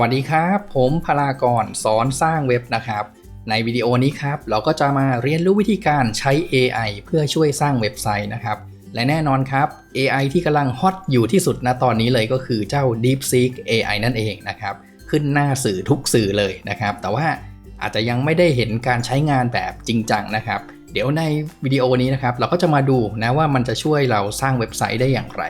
วัสดีครับ ผมพลากรสอนสร้างเว็บนะครับ ในวิดีโอนี้ครับเราก็จะมาเรียนรู้วิธีการใช้ AI เพื่อช่วยสร้างเว็บไซต์นะครับ และแน่นอนครับ AI ที่กำลังฮอตอยู่ที่สุดณตอนนี้เลยก็คือเจ้า DeepSeek AI นั่นเองนะครับ ขึ้นหน้าสื่อทุกสื่อเลยนะครับ แต่ว่าอาจจะยังไม่ได้เห็นการใช้งานแบบจริงจังนะครับ เดี๋ยวในวิดีโอนี้นะครับเราก็จะมาดูนะว่ามันจะช่วยเราสร้างเว็บไซต์ได้อย่างไร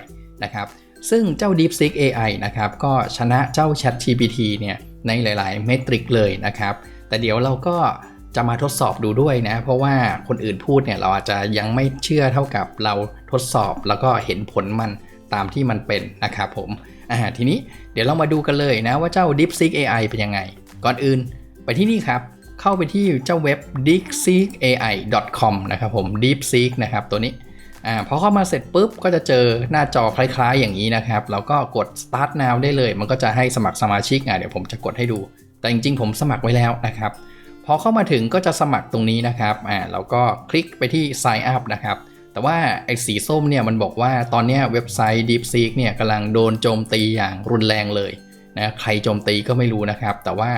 นะครับ ซึ่งเจ้า DeepSeek AI นะครับก็ชนะเจ้า ChatGPT เนี่ยในหลาย ๆ เมตริกเลยนะครับ แต่เดี๋ยวเราก็จะมาทดสอบดูด้วยนะ เพราะว่าคนอื่นพูดเนี่ยเราอาจจะยังไม่เชื่อเท่ากับเราทดสอบแล้วก็เห็นผลมันตามที่มันเป็นนะครับผมอ่าทีนี้เดี๋ยวเรามาดูกันเลยนะว่าเจ้า DeepSeek AI เป็นยังไง ก่อนอื่นไปที่นี่ครับ เข้าไปที่เจ้าเว็บ deepseekai.com นะครับผม deepseek นะครับตัวนี้ อ่าพอเข้ามาเสร็จปุ๊บก็จะเจอหน้าจอคล้ายๆ อย่างนี้นะครับแล้วก็กด start now ได้เลย มันก็จะให้สมัครสมาชิกอะเดี๋ยวผมจะกดให้ดู แต่จริงๆ ผมสมัครไว้แล้วนะครับพอเข้ามาถึงก็จะสมัครตรงนี้นะครับอ่าเราก็คลิกไปที่ sign up นะครับแต่ว่าไอ้สีส้มเนี่ยมันบอกว่าตอนนี้เว็บไซต์ DeepSeek เนี่ยกำลังโดนโจมตีอย่างรุนแรงเลยนะใครโจมตีก็ไม่รู้นะครับ แต่ว่า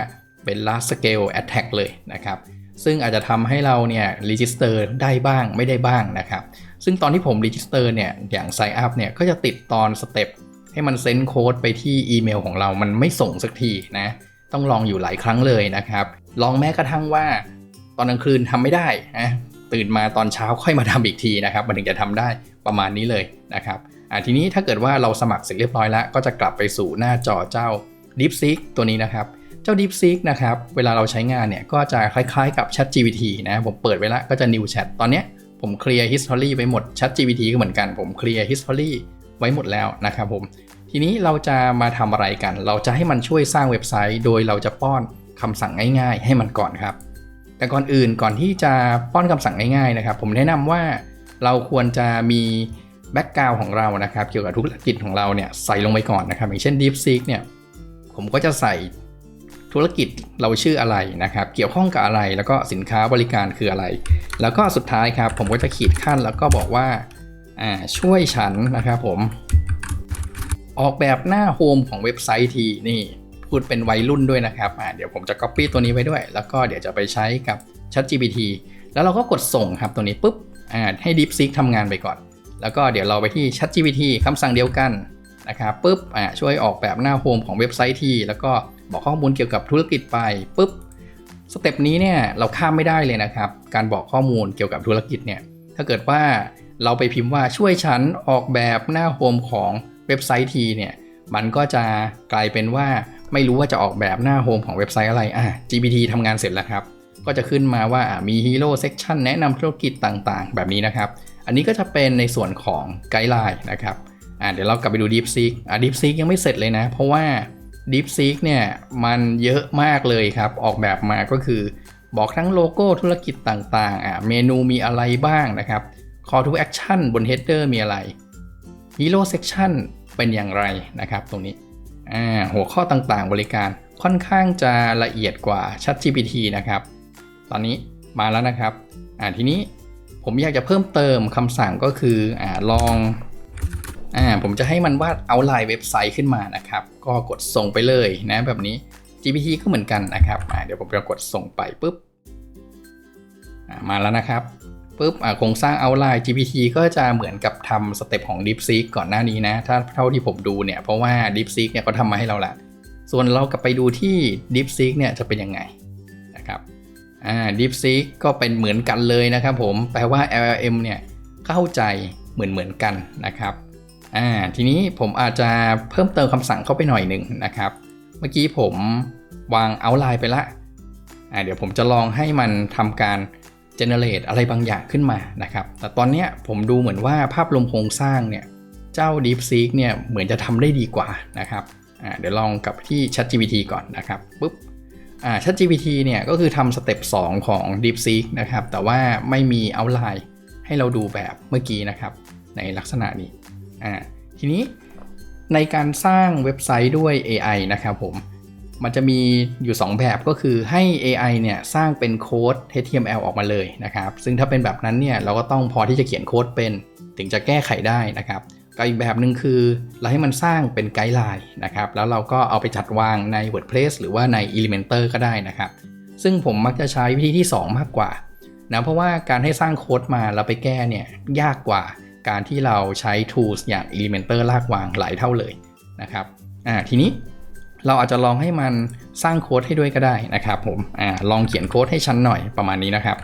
เป็น large scale attack เลยนะครับซึ่งอาจจะทำให้เราเนี่ย register ได้บ้างไม่ได้บ้างนะครับ ซึ่งตอนที่ผม register เนี่ยอย่าง sign up เนี่ยก็จะติดตอนสเต็ปให้มันเซ็นโค้ดไปที่อีเมลของเรามันไม่ส่งสักทีนะ ต้องลองอยู่หลายครั้งเลยนะครับ ลองแม้กระทั่งว่า ตอนกลางคืนทำไม่ได้นะตื่นมาตอนเช้าค่อยมาทำอีกทีนะครับ มันถึงจะทำได้ประมาณนี้เลยนะครับอ่าทีนี้ถ้าเกิดว่าเราสมัครเสร็จเรียบร้อยแล้ว ก็จะกลับไปสู่หน้าจอเจ้า DeepSeek ตัวนี้นะครับ เจ้า DeepSeek นะครับ เวลาเราใช้งานเนี่ย ก็จะคล้ายๆกับ ChatGPT นะ ผมเปิดไว้แล้วก็จะ New Chat ตอนเนี้ย ผมเคลียร์ history ไปหมด ChatGPT ก็เหมือนกัน ผมเคลียร์ history ไว้หมดแล้วนะครับผม ทีนี้เราจะมาทำอะไรกัน เราจะให้มันช่วยสร้างเว็บไซต์ โดยเราจะป้อนคำสั่งง่าย ๆ ให้มันก่อนครับ แต่ก่อนอื่นก่อนที่จะป้อนคำสั่งง่ายๆนะครับ ผมแนะนำว่าเราควรจะมีแบ็กกราวของเรานะครับ เกี่ยวกับธุรกิจของเราเนี่ยใส่ลงไปก่อนนะครับ อย่างเช่น DeepSeek เนี่ยผมก็จะใส่ ธุรกิจเราชื่ออะไรนะครับ เกี่ยวข้องกับอะไรแล้วก็สินค้าบริการคืออะไร แล้วก็สุดท้ายครับ ผมก็จะขีดขั้นแล้วก็บอกว่าอ่าช่วยฉันนะครับผม ออกแบบหน้าโฮมของเว็บไซต์ทีนี่พูดเป็นวัยรุ่นด้วยนะครับอ่าเดี๋ยวผมจะ Copy ตัวนี้ไว้ด้วย แล้วก็เดี๋ยวจะไปใช้กับ ChatGPT แล้วเราก็กดส่งครับตัวนี้ปุ๊บอ่าให้ DeepSeek ทำงานไปก่อน แล้วก็เดี๋ยวเราไปที่ ChatGPT คำสั่งเดียวกันนะครับปุ๊บอ่าช่วยออกแบบหน้าโฮมของเว็บไซต์ทีแล้วก็ บอกข้อมูลเกี่ยวกับธุรกิจไปปุ๊บสเต็ปนี้เนี่ยเราข้ามไม่ได้เลยนะครับ การบอกข้อมูลเกี่ยวกับธุรกิจเนี่ยถ้าเกิดว่าเราไปพิมพ์ว่าช่วยฉันออกแบบหน้าโฮมของเว็บไซต์ทีเนี่ยมันก็จะกลายเป็นว่าไม่รู้ว่าจะออกแบบหน้าโฮมของเว็บไซต์อะไรอะ GPT ทำงานเสร็จแล้วครับ ก็จะขึ้นมาว่าอะมี Hero Section แนะนำธุรกิจต่างๆ แบบนี้นะครับ อันนี้ก็จะเป็นในส่วนของไกด์ไลน์นะครับอะเดี๋ยวเรากลับไปดู DeepSeek อะ DeepSeek ยังไม่เสร็จเลยนะ เพราะว่า DeepSeek เนี่ยมันเยอะมากเลยครับ ออกแบบมาก็คือ บอกทั้งโลโก้ธุรกิจต่างๆอะเมนูมีอะไรบ้างนะครับ Call to Action บน Header มีอะไร Hero Section เป็นอย่างไรนะครับตรงนี้หัวข้อต่างๆบริการค่อนข้างจะละเอียดกว่า ChatGPT นะครับ ตอนนี้มาแล้วนะครับ อ่าทีนี้ผมอยากจะเพิ่มเติมคำสั่งก็คืออ่าลอง อ่าผมจะให้มันวาดเอาไลน์เว็บไซต์ขึ้นมานะครับ ก็กดส่งไปเลยนะแบบนี้ GPT ก็เหมือนกันนะครับอ่าเดี๋ยวผมจะกดส่งไปปุ๊บอ่ามาแล้วนะครับปุ๊บโครงสร้าง outline GPT ก็จะเหมือนกับทำสเต็ปของ DeepSeek ก่อนหน้านี้นะ ถ้าเท่าที่ผมดูเนี่ย เพราะว่า DeepSeek เนี่ยเขาทำมาให้เราละส่วนเรากลับไปดูที่ DeepSeek เนี่ยจะเป็นยังไงนะครับอ่า DeepSeek ก็เป็นเหมือนกันเลยนะครับผม แปลว่า LLM เนี่ยเข้าใจเหมือนเหมือนกันนะครับ อ่าทีนี้ผมอาจจะเพิ่มเติมคำสั่งเข้าไปหน่อยหนึ่งนะครับ เมื่อกี้ผมวาง outline ไปละอ่าเดี๋ยวผมจะลองให้มันทำการ generate อะไรบางอย่างขึ้นมานะครับ แต่ตอนนี้ผมดูเหมือนว่าภาพรวมโครงสร้างเนี่ย เจ้า DeepSeek เนี่ยเหมือนจะทำได้ดีกว่านะครับอ่าเดี๋ยวลองกลับที่ ChatGPT ก่อนนะครับปุ๊บอ่า ChatGPT เนี่ยก็คือทำสเต็ป2ของ DeepSeek นะครับ แต่ว่าไม่มี outline ให้เราดูแบบเมื่อกี้นะครับ ในลักษณะนี้ อ่าทีนี้ในการสร้างเว็บไซต์ด้วย AI นะครับผม มันจะมีอยู่ 2 แบบก็คือให้ AI เนี่ยสร้างเป็นโค้ด HTML ออกมาเลยนะครับ ซึ่งถ้าเป็นแบบนั้นเนี่ยเราก็ต้องพอที่จะเขียนโค้ดเป็นถึงจะแก้ไขได้นะครับกับอีกแบบหนึ่งคือเราให้มันสร้างเป็นไกด์ไลน์นะครับ แล้วเราก็เอาไปจัดวางใน WordPress หรือว่าใน Elementor ก็ได้นะครับ ซึ่งผมมักจะใช้วิธีที่ 2 มากกว่านะเพราะว่าการให้สร้างโค้ดมาแล้วไปแก้เนี่ยยากกว่า การที่เราใช้ tools อย่าง Elementor ลากวางหลายเท่าเลยนะครับอ่าทีนี้เราอาจจะลองให้มันสร้างโค้ดให้ด้วยก็ได้นะครับผมอ่าลองเขียนโค้ดให้ชั้นหน่อยประมาณนี้นะครับ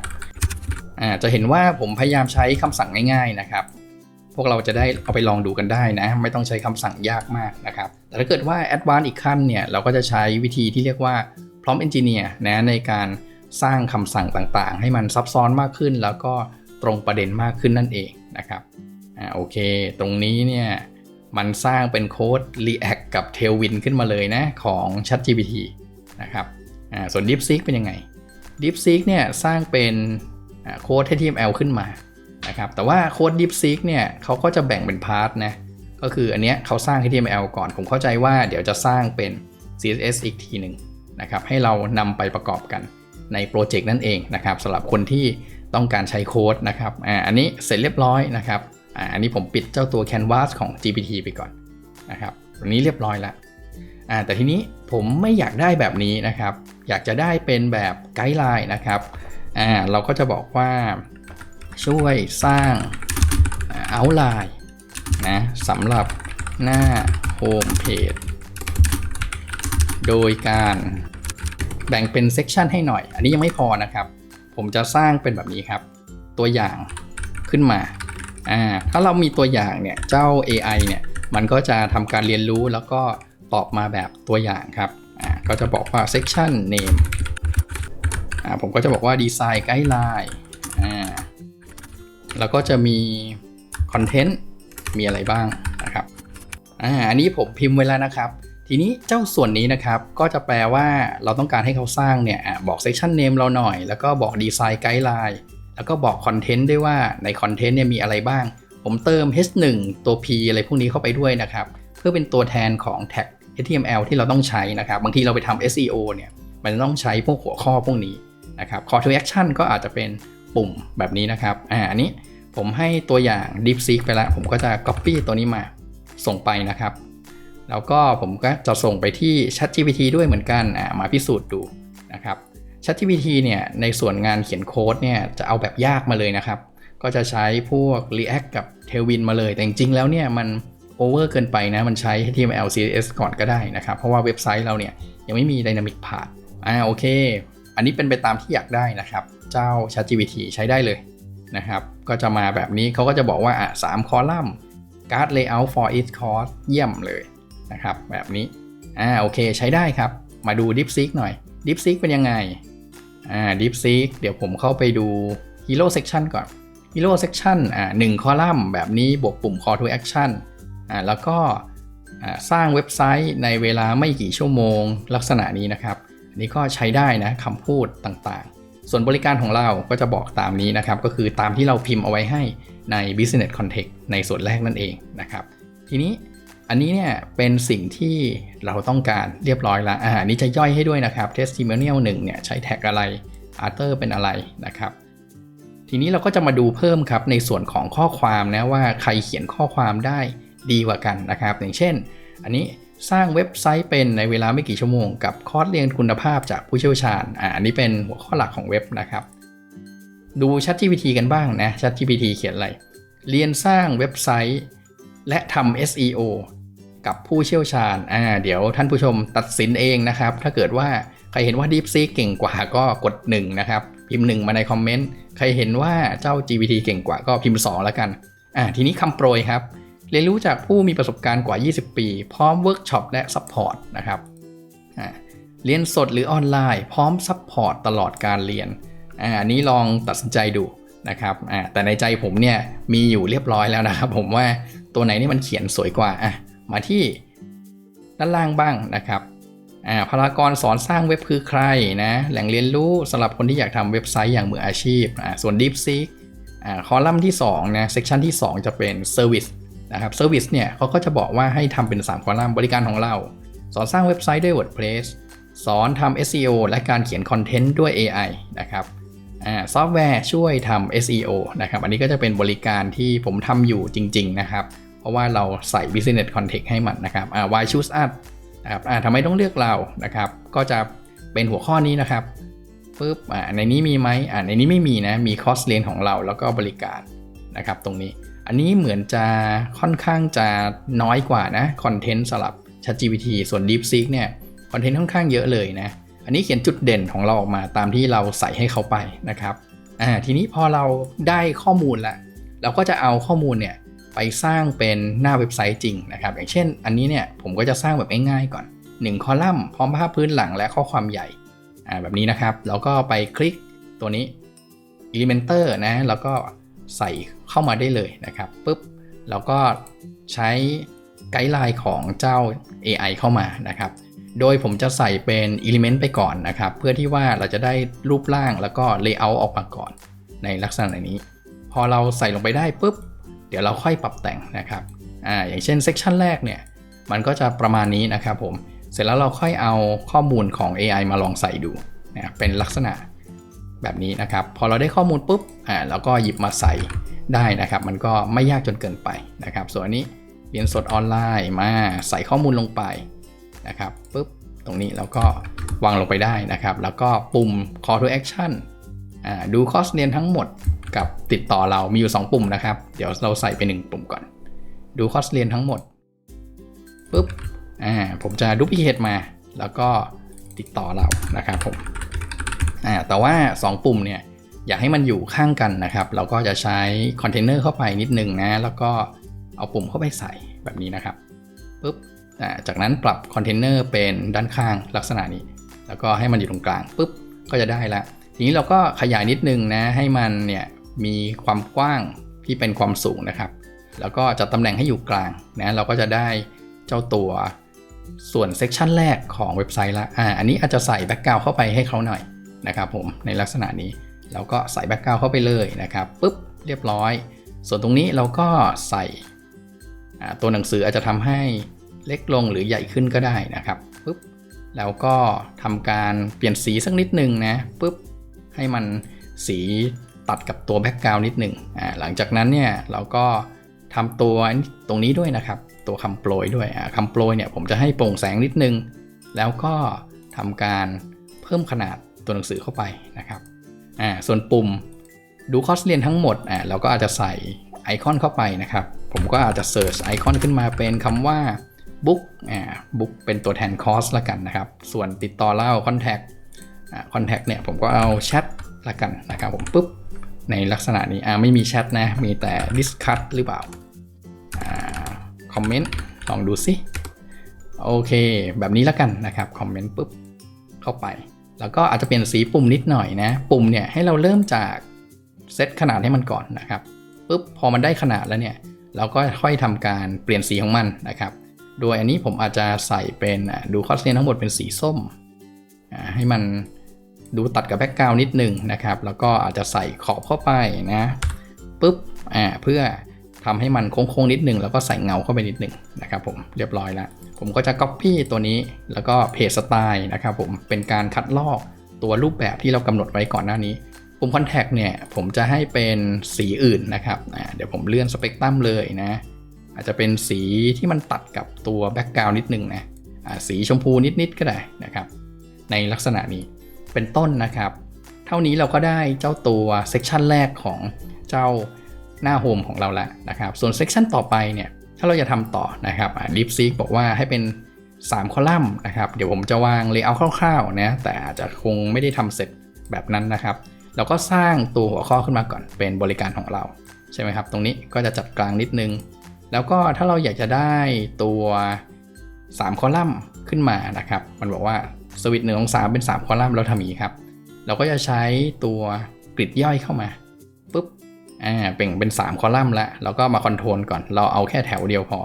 อ่าจะเห็นว่าผมพยายามใช้คำสั่งง่ายๆนะครับพวกเราจะได้เอาไปลองดูกันได้นะ ไม่ต้องใช้คำสั่งยากมากนะครับ แต่ถ้าเกิดว่า advance อีกขั้นเนี่ยเราก็จะใช้วิธีที่เรียกว่า Prompt Engineer นะในการสร้างคำสั่งต่างๆ ให้มันซับซ้อนมากขึ้น แล้วก็ตรงประเด็นมากขึ้นนั่นเอง นะครับอ่าโอเค ตรงนี้เนี่ยมันสร้างเป็นโค้ด React กับ Tailwind ขึ้นมาเลยนะของ ChatGPT นะครับอ่าส่วน DeepSeek เป็นยังไง DeepSeek เนี่ยสร้างเป็นโค้ด HTML ขึ้นมานะครับแต่ว่าโค้ด DeepSeek เนี่ยเขาก็จะแบ่งเป็นพาร์ทนะก็คืออันเนี้ยเขาสร้าง HTML ก่อน ผมเข้าใจว่าเดี๋ยวจะสร้างเป็น CSS อีกทีหนึ่งนะครับให้เรานำไปประกอบกันในโปรเจกต์นั่นเองนะครับสำหรับคนที่ ต้องการใช้โค้ดนะครับอ่าอันนี้เสร็จเรียบร้อยนะครับอ่าอันนี้ผมปิดเจ้าตัว Canvas ของ GPT ไปก่อนนะครับอันนี้เรียบร้อยแล้วอ่าแต่ทีนี้ผมไม่อยากได้แบบนี้นะครับ อยากจะได้เป็นแบบไกด์ไลน์นะครับอ่าเราก็จะบอกว่าช่วยสร้างเอาไลน์นะสำหรับหน้าโฮมเพจโดยการแบ่งเป็นเซกชันให้หน่อย อันนี้ยังไม่พอนะครับ ผมจะสร้างเป็นแบบนี้ครับ ตัวอย่างขึ้นมาอ่าถ้าเรามีตัวอย่างเนี่ยเจ้า AI เนี่ยมันก็จะทำการเรียนรู้แล้วก็ตอบมาแบบตัวอย่างครับอ่าก็จะบอกว่า section name อ่าผมก็จะบอกว่า design guideline อ่าแล้วก็จะมีคอนเทนต์มีอะไรบ้างนะครับอ่าอันนี้ผมพิมพ์ไว้แล้วนะครับ ทีนี้เจ้าส่วนนี้นะครับก็จะแปลว่าเราต้องการให้เขาสร้างเนี่ยบอก section name เราหน่อย แล้วก็บอก design guideline แล้วก็บอกคอนเทนต์ด้วยว่าในคอนเทนต์เนี่ยมีอะไรบ้าง ผมเติม h1 ตัว p อะไรพวกนี้เข้าไปด้วยนะครับ เพื่อเป็นตัวแทนของ tag html ที่เราต้องใช้นะครับ บางทีเราไปทำ SEO เนี่ยมันต้องใช้พวกหัวข้อพวกนี้นะครับ call to action ก็อาจจะเป็นปุ่มแบบนี้นะครับอ่าอันนี้ผมให้ตัวอย่าง DeepSeek ไปแล้ว ผมก็จะ Copy ตัวนี้มาส่งไปนะครับ แล้วก็ผมก็จะส่งไปที่ ChatGPT ด้วยเหมือนกันอ่ามาพิสูจน์ดูนะครับ ChatGPT เนี่ยในส่วนงานเขียนโค้ดเนี่ยจะเอาแบบยากมาเลยนะครับ ก็จะใช้พวก React กับ Tailwind มาเลย แต่จริงๆแล้วเนี่ยมัน over เกินไปนะ มันใช้ HTML CSS ก่อนก็ได้นะครับ เพราะว่าเว็บไซต์เราเนี่ยยังไม่มี Dynamic Path อ่าโอเค อันนี้เป็นไปตามที่อยากได้นะครับ เจ้า ChatGPT ใช้ได้เลยนะครับ ก็จะมาแบบนี้เขาก็จะบอกว่าอะสามคอลัมน์ card layout for each course เยี่ยมเลย นะครับแบบนี้อ่าโอเคใช้ได้ครับ มาดู DeepSeek หน่อย DeepSeek เป็นยังไงอ่า DeepSeek เดี๋ยวผมเข้าไปดู Hero Section ก่อน Hero Section อ่าหนึ่งคอลัมน์แบบนี้บวกปุ่ม Call to Action อ่าแล้วก็อ่าสร้างเว็บไซต์ในเวลาไม่กี่ชั่วโมงลักษณะนี้นะครับอันนี้ก็ใช้ได้นะคำพูดต่างๆ ส่วนบริการของเราก็จะบอกตามนี้นะครับ ก็คือตามที่เราพิมพ์เอาไว้ให้ใน business context ในส่วนแรกนั่นเองนะครับ ทีนี้ อันนี้เนี่ยเป็นสิ่งที่เราต้องการเรียบร้อยแล้วอ่านนี้จะย่อยให้ด้วยนะครับ testimonial 1เนี่ยใช้แท็กอะไร author เป็นอะไรนะครับ ทีนี้เราก็จะมาดูเพิ่มครับในส่วนของข้อความนะว่าใครเขียนข้อความได้ดีกว่ากันนะครับ อย่างเช่น อันนี้สร้างเว็บไซต์เป็นในเวลาไม่กี่ชั่วโมงกับคอร์สเรียนคุณภาพจากผู้เชี่ยวชาญอ่าอันนี้เป็นหัวข้อหลักของเว็บนะครับ ดู ChatGPT กันบ้างนะ ChatGPT เขียนอะไร เรียนสร้างเว็บไซต์และทำ SEO กับผู้เชี่ยวชาญอ่าเดี๋ยวท่านผู้ชมตัดสินเองนะครับ ถ้าเกิดว่าใครเห็นว่า DeepSeek เก่งกว่าก็กด 1 นะครับ พิมพ์ 1 มาในคอมเมนต์ใครเห็นว่าเจ้า GPT เก่งกว่าก็พิมพ์ 2 แล้วกันอ่าทีนี้คำโปรยครับ เรียนรู้จากผู้มีประสบการณ์กว่า 20 ปี พร้อมเวิร์กช็อปและซัพพอร์ตนะครับอ่าเรียนสดหรือออนไลน์ พร้อมซัพพอร์ตตลอดการเรียนอ่านี้ลองตัดสินใจดูนะครับอ่าแต่ในใจผมเนี่ยมีอยู่เรียบร้อยแล้วนะครับ ผมว่าตัวไหนนี่มันเขียนสวยกว่าอะ มาที่ด้านล่างบ้างนะครับอ่าพารากรสอนสร้างเว็บคือใครนะแหล่งเรียนรู้สำหรับคนที่อยากทำเว็บไซต์อย่างมืออาชีพอ่าส่วน DeepSeek อ่าคอลัมน์ที่2นะเซกชันที่ 2 จะเป็น Service นะครับ Service เนี่ยเขาก็จะบอกว่าให้ทำเป็น 3 คอลัมน์บริการของเรา สอนสร้างเว็บไซต์ด้วย WordPress สอนทำ SEO และการเขียนคอนเทนต์ด้วย AI นะครับอซอฟต์แวร์ช่วยทำ SEO นะครับ อันนี้ก็จะเป็นบริการที่ผมทำอยู่จริง ๆ นะครับ เพราะว่าเราใส่ business context ให้มันนะครับอ่า why choose us นะครับทำไมต้องเลือกเรานะครับ ก็จะเป็นหัวข้อนี้นะครับปุ๊บในนี้มีไหมในนี้ไม่มีนะมีคอสเรียนของเราแล้วก็บริการนะครับ ตรงนี้อันนี้เหมือนจะค่อนข้างจะน้อยกว่านะคอนเทนต์สำหรับ ChatGPT ส่วน DeepSeek เนี่ยคอนเทนต์ค่อนข้างเยอะเลยนะอันนี้เขียนจุดเด่นของเราออกมาตามที่เราใส่ให้เขาไปนะครับอ่าทีนี้พอเราได้ข้อมูลละเราก็จะเอาข้อมูลเนี่ย ไปสร้างเป็นหน้าเว็บไซต์จริงนะครับ อย่างเช่น อันนี้เนี่ยผมก็จะสร้างแบบง่ายๆก่อน 1 คอลัมน์พร้อมภาพพื้นหลังและข้อความใหญ่แบบนี้นะครับ แล้วก็ไปคลิกตัวนี้ Elementor นะแล้วก็ใส่เข้ามาได้เลยนะครับปุ๊บเราก็ใช้ไกด์ไลน์ของเจ้า AI เข้ามานะครับ โดยผมจะใส่เป็น Element ไปก่อนนะครับ เพื่อที่ว่าเราจะได้รูปร่างแล้วก็ Layout ออกมาก่อนในลักษณะนี้ พอเราใส่ลงไปได้ปุ๊บ ดี๋ยวเราค่อยปรับแต่งนะครับอ่าอย่างเช่นเซ c ชันแรกเนี่ยมันก็จะประมาณนี้นะครับผมเสร็จแล้วเราค่อยเอาข้อมูลของ AI มาลองใส่ดูนะเป็นลักษณะแบบนี้นะครับ พอเราได้ข้อมูลปุ๊บอ่าเราก็หยิบมาใส่ได้นะครับ มันก็ไม่ยากจนเกินไปนะครับ ส่วนนี้เรียนสดออนไลน์มาใส่ข้อมูลลงไปนะครับปุ๊บตรงนี้เราก็วางลงไปได้นะครับ แล้วก็ปุ่ม call to action ดูคอร์สเรียนทั้งหมดกับติดต่อเรามีอยู่ 2 ปุ่มนะครับ เดี๋ยวเราใส่ไป 1 ปุ่มก่อน ดูคอร์สเรียนทั้งหมดปุ๊บอ่าผมจะดูพิเคตมา แล้วก็ติดต่อเรานะครับผมอ่าแต่ว่า 2 ปุ่มเนี่ยอยากให้มันอยู่ข้างกันนะครับ เราก็จะใช้คอนเทนเนอร์เข้าไปนิดนึงนะ แล้วก็เอาปุ่มเข้าไปใส่แบบนี้นะครับปุ๊บอ่าจากนั้นปรับคอนเทนเนอร์เป็นด้านข้างลักษณะนี้ แล้วก็ให้มันอยู่ตรงกลางปุ๊บก็จะได้ละ ทีนี้เราก็ขยายนิดนึงนะให้มันเนี่ยมีความกว้างที่เป็นความสูงนะครับ แล้วก็จัดตำแหน่งให้อยู่กลางนะเราก็จะได้เจ้าตัวส่วนเซกชันแรกของเว็บไซต์ละอ่าอันนี้อาจจะใส่แบ็กกราวเข้าไปให้เขาหน่อยนะครับผมในลักษณะนี้เราก็ใส่แบ็กกราวเข้าไปเลยนะครับปุ๊บเรียบร้อย ส่วนตรงนี้เราก็ใส่อ่าตัวหนังสืออาจจะทำให้เล็กลงหรือใหญ่ขึ้นก็ได้นะครับปุ๊บแล้วก็ทำการเปลี่ยนสีสักนิดนึงนะปุ๊บ ให้มันสีตัดกับตัวแบ็กกราวนิดหนึงอ่าหลังจากนั้นเนี่ยเราก็ทำตัวตรงนี้ด้วยนะครับ ตัวคำโปรยด้วยคำโปรยเนี่ยผมจะให้โปร่งแสงนิดนึง แล้วก็ทำการเพิ่มขนาดตัวหนังสือเข้าไปนะครับอ่าส่วนปุ่มดูคอร์สเรียนทั้งหมดอ่าเราก็อาจจะใส่ไอคอนเข้าไปนะครับ ผมก็อาจจะเซิร์ชไอคอนขึ้นมาเป็นคำว่า book อ่า book เป็นตัวแทนคอร์สละกันนะครับ ส่วนติดต่อเล่า contact า contact เนี่ยผมก็เอาแชทละกันนะครับผมปุ๊บในลักษณะนี้อ่าไม่มีแชทนะ มีแต่ discuss หรือเปล่าอ่าคอมเมนต์ลองดูสิโอเค แบบนี้ละกันนะครับคอมเมนต์ปุ๊บเข้าไป แล้วก็อาจจะเปลี่ยนสีปุ่มนิดหน่อยนะ ปุ่มเนี่ยให้เราเริ่มจากเซตขนาดให้มันก่อนนะครับปุ๊บพอมันได้ขนาดแล้วเนี่ย เราก็ค่อยทำการเปลี่ยนสีของมันนะครับ โดยอันนี้ผมอาจจะใส่เป็นดูคอสเซนทั้งหมดเป็นสีส้มให้มัน ดูตัดกับแบ็กกราวน์นิดหนึ่งนะครับ แล้วก็อาจจะใส่ขอบเข้าไปนะปุ๊บอ่าเพื่อทำให้มันโค้งๆนิดหนึ่งแล้วก็ใส่เงาเข้าไปนิดหนึ่งนะครับผมเรียบร้อยแล้ว ผมก็จะ Copy ตัวนี้แล้วก็เพจสไตล์นะครับผมเป็นการคัดลอกตัวรูปแบบที่เรากำหนดไว้ก่อนหน้านี้ปุ่ม Contact เนี่ยผมจะให้เป็นสีอื่นนะครับเดี๋ยวผมเลื่อนสเปกตรัมเลยนะ อาจจะเป็นสีที่มันตัดกับตัวแบ็กกราวน์นิดนึงนะสีชมพูนิดๆก็ได้นะครับ ในลักษณะนี้ เป็นต้นนะครับ เท่านี้เราก็ได้เจ้าตัวเซกชันแรกของเจ้าหน้าโฮมของเราแล้วนะครับ ส่วนเซกชันต่อไปเนี่ย ถ้าเราจะทำต่อนะครับดิฟซีกบอกว่าให้เป็น 3 คอลัมน์นะครับ เดี๋ยวผมจะวางเลเยอร์คร่าวๆนะแต่อาจจะคงไม่ได้ทำเสร็จแบบนั้นนะครับเราก็สร้างตัวหัวข้อขึ้นมาก่อนเป็นบริการของเราใช่ไหมครับ ตรงนี้ก็จะจัดกลางนิดนึง แล้วก็ถ้าเราอยากจะได้ตัว 3 คอลัมน์ขึ้นมานะครับ มันบอกว่า สวิตหนึ่งองศาเป็น 3 คอลัมน์เราทำอย่างนี้ครับ เราก็จะใช้ตัวกริดย่อยเข้ามาปุ๊บอ่าเป่งเป็น 3 คอลัมน์ล้วเราก็มาคอนโทรลก่อนเราเอาแค่แถวเดียวพอ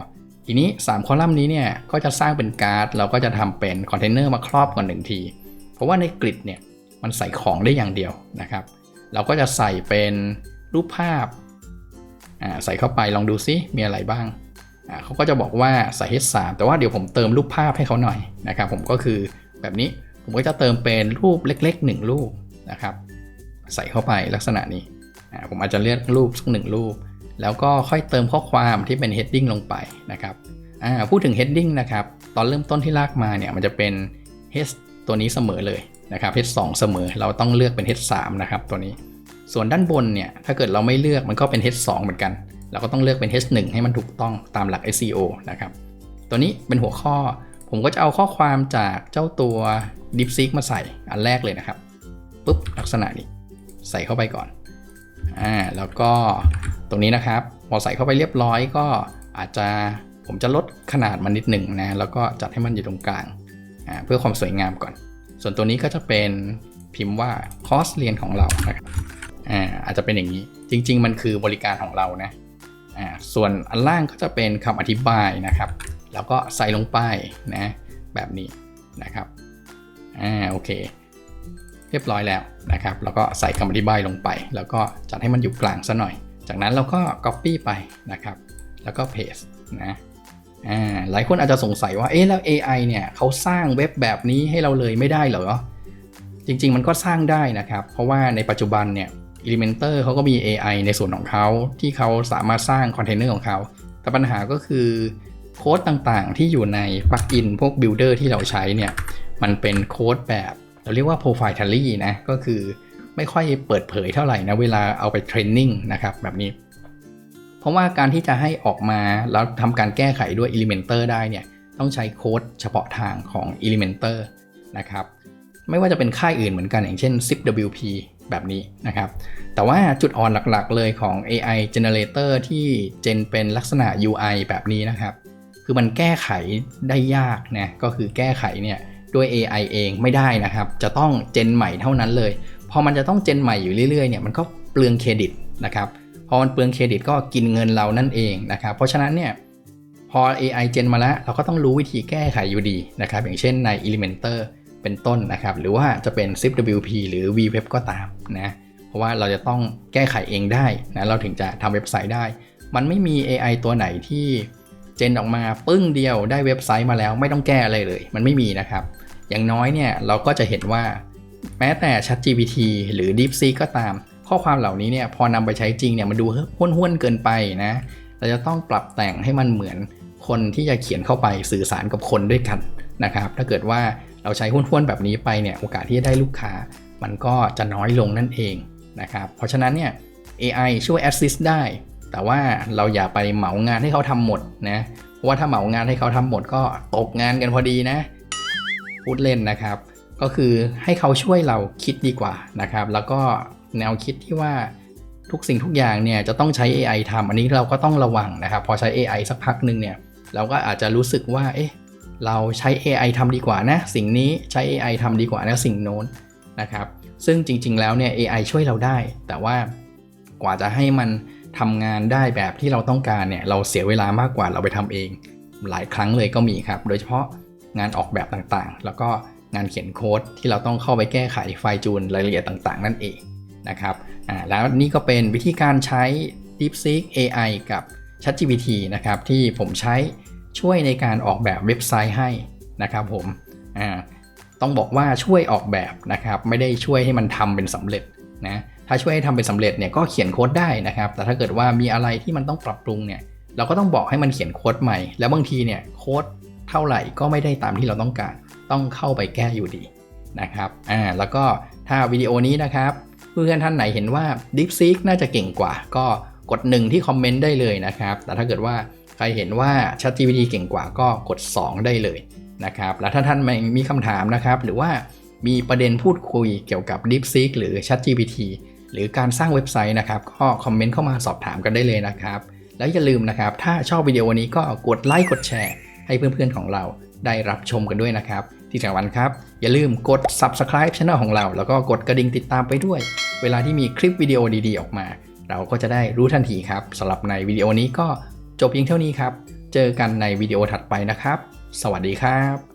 ทีนี้ 3 คอลัมน์นี้เนี่ยก็จะสร้างเป็นการ์ด เราก็จะทำเป็นคอนเทนเนอร์มาครอบก่อนหนึ่งที เพราะว่าในกริดเนี่ยมันใส่ของได้อย่างเดียวนะครับ เราก็จะใส่เป็นรูปภาพอ่าใส่เข้าไปลองดูซิมีอะไรบ้างอ่าเขาก็จะบอกว่าใส่ H3 แต่ว่าเดี๋ยวผมเติมรูปภาพให้เขาหน่อยนะครับ ผมก็คือ แบบนี้ผมก็จะเติมเป็นรูปเล็กๆ 1 รูปนะครับ ใส่เข้าไปลักษณะนี้ ผมอาจจะเลือกรูปสักหนึ่งรูป แล้วก็ค่อยเติมข้อความที่เป็น heading ลงไปนะครับพูดถึง heading นะครับ ตอนเริ่มต้นที่ลากมาเนี่ยมันจะเป็น h ตัวนี้เสมอเลยนะครับ h 2เสมอเราต้องเลือกเป็น h 3นะครับตัวนี้ ส่วนด้านบนเนี่ยถ้าเกิดเราไม่เลือกมันก็เป็น h 2เหมือนกันเราก็ต้องเลือกเป็น h 1ให้มันถูกต้องตามหลัก SEO นะครับตัวนี้เป็นหัวข้อ ผมก็จะเอาข้อความจากเจ้าตัว DeepSeek มาใส่อันแรกเลยนะครับปุ๊บลักษณะนี้ใส่เข้าไปก่อนอ่าแล้วก็ตรงนี้นะครับ พอใส่เข้าไปเรียบร้อยก็อาจจะผมจะลดขนาดมันนิดหนึ่งนะ แล้วก็จัดให้มันอยู่ตรงกลางอ่าเพื่อความสวยงามก่อน ส่วนตัวนี้ก็จะเป็นพิมพ์ว่าคอร์สเรียนของเรานะครับอ่าอาจจะเป็นอย่างนี้ จริง ๆ มันคือบริการของเรานะอ่าส่วนอันล่างก็จะเป็นคำอธิบายนะครับ แล้วก็ใส่ลงไปนะแบบนี้นะครับอ่าโอเค เรียบร้อยแล้วนะครับ แล้วก็ใส่คำอธิบายลงไป แล้วก็จัดให้มันอยู่กลางซะหน่อย จากนั้นเราก็ Copy ไปนะครับ แล้วก็ Paste นะอ่าหลายคนอาจจะสงสัยว่าเอ๊ะแล้ว AI เนี่ยเขาสร้างเว็บแบบนี้ให้เราเลยไม่ได้เหรอจริง ๆ มันก็สร้างได้นะครับ เพราะว่าในปัจจุบันเนี่ย Elementor เขาก็มี AI ในส่วนของเขาที่เขาสามารถสร้างคอนเทนเนอร์ของเขา แต่ปัญหาก็คือ โค้ดต่างๆ ที่อยู่ในปลั๊กอินพวก Builder ที่เราใช้เนี่ย มันเป็นโค้ดแบบเราเรียกว่า Profile Tally นะ ก็คือไม่ค่อยเปิดเผยเท่าไหร่นะ เวลาเอาไปเทรนนิ่งนะครับ แบบนี้ เพราะว่าการที่จะให้ออกมาแล้วทำการแก้ไขด้วย Elementor ได้เนี่ย ต้องใช้โค้ดเฉพาะทางของ Elementor นะครับ ไม่ว่าจะเป็นค่ายอื่นเหมือนกันอย่างเช่น ZipWP แบบนี้นะครับ แต่ว่าจุดอ่อนหลักๆเลยของ AI Generator ที่เจนเป็นลักษณะ UI แบบนี้นะครับ คือมันแก้ไขได้ยากนะก็คือแก้ไขเนี่ยด้วย AI เองไม่ได้นะครับ จะต้องเจนใหม่เท่านั้นเลย พอมันจะต้องเจนใหม่อยู่เรื่อยๆเนี่ยมันก็เปลืองเครดิตนะครับ พอมันเปลืองเครดิตก็กินเงินเรานั่นเองนะครับ เพราะฉะนั้นเนี่ยพอ AI เจนมาแล้ว เราก็ต้องรู้วิธีแก้ไขอยู่ดีนะครับ อย่างเช่นใน Elementor เป็นต้นนะครับ หรือว่าจะเป็น ZipWP หรือ VWeb ก็ตามนะ เพราะว่าเราจะต้องแก้ไขเองได้นะ เราถึงจะทำเว็บไซต์ได้ มันไม่มี AI ตัวไหนที่ เจนออกมาปึ้งเดียวได้เว็บไซต์มาแล้วไม่ต้องแก้อะไรเลย มันไม่มีนะครับ อย่างน้อยเนี่ยเราก็จะเห็นว่า แม้แต่ ChatGPT หรือ DeepSeek ก็ตาม ข้อความเหล่านี้เนี่ยพอนำไปใช้จริงเนี่ยมันดูห้วนๆเกินไปนะเราจะต้องปรับแต่งให้มันเหมือนคนที่จะเขียนเข้าไปสื่อสารกับคนด้วยกันนะครับ ถ้าเกิดว่าเราใช้ห้วนๆแบบนี้ไปเนี่ยโอกาสที่จะได้ลูกค้า มันก็จะน้อยลงนั่นเองนะครับ เพราะฉะนั้นเนี่ย AI ช่วย assist ได้ แต่ว่าเราอย่าไปเหมางานให้เขาทำหมดนะเพราะว่าถ้าเหมางานให้เขาทำหมดก็ตกงานกันพอดีนะ พูดเล่นนะครับ ก็คือให้เขาช่วยเราคิดดีกว่านะครับ แล้วก็แนวคิดที่ว่าทุกสิ่งทุกอย่างเนี่ยจะต้องใช้ AI ทำอันนี้เราก็ต้องระวังนะครับ พอใช้ AI สักพักหนึ่งเนี่ยเราก็อาจจะรู้สึกว่าเอ๊ะเราใช้ AI ทำดีกว่านะ สิ่งนี้ใช้ AI ทำดีกว่านะสิ่งโน้นนะครับ ซึ่งจริง ๆ แล้วเนี่ย AI ช่วยเราได้ แต่ว่ากว่าจะให้มัน ทำงานได้แบบที่เราต้องการเนี่ยเราเสียเวลามากกว่าเราไปทำเอง หลายครั้งเลยก็มีครับ โดยเฉพาะงานออกแบบต่างๆ แล้วก็งานเขียนโค้ดที่เราต้องเข้าไปแก้ไขไฟจูนรายละเอียดต่างๆ นั่นเองนะครับอ่าแล้วนี่ก็เป็นวิธีการใช้ DeepSeek AI กับ ChatGPT นะครับที่ผมใช้ช่วยในการออกแบบเว็บไซต์ให้นะครับผมอ่าต้องบอกว่าช่วยออกแบบนะครับไม่ได้ช่วยให้มันทำเป็นสำเร็จนะ ถ้าช่วยให้ทำเป็นสำเร็จเนี่ยก็เขียนโค้ดได้นะครับ แต่ถ้าเกิดว่ามีอะไรที่มันต้องปรับปรุงเนี่ยเราก็ต้องบอกให้มันเขียนโค้ดใหม่ แล้วบางทีเนี่ยโค้ดเท่าไหร่ก็ไม่ได้ตามที่เราต้องการ ต้องเข้าไปแก้อยู่ดีนะครับอ่าแล้วก็ถ้าวิดีโอนี้นะครับเพื่อนท่านไหนเห็นว่า DeepSeek น่าจะเก่งกว่า ก็กด 1 ที่คอมเมนต์ได้เลยนะครับ แต่ถ้าเกิดว่าใครเห็นว่า ChatGPT เก่งกว่าก็กด 2 ได้เลยนะครับ แล้วถ้าท่านมีคำถามนะครับ หรือว่ามีประเด็นพูดคุยเกี่ยวกับ DeepSeek หรือ ChatGPT หรือการสร้างเว็บไซต์นะครับก็คอมเมนต์เข้ามาสอบถามกันได้เลยนะครับ แล้วอย่าลืมนะครับ ถ้าชอบวิดีโอนี้ก็กดไลค์กดแชร์ ให้เพื่อนๆของเราได้รับชมกันด้วยนะครับ ที่สำคัญครับ อย่าลืมกด subscribe channel ของเรา แล้วก็กดกระดิ่งติดตามไปด้วย เวลาที่มีคลิปวิดีโอดีๆ ออกมา เราก็จะได้รู้ทันทีครับสำหรับในวิดีโอนี้ก็จบเพียงเท่านี้ครับ เจอกันในวิดีโอถัดไปนะครับ สวัสดีครับ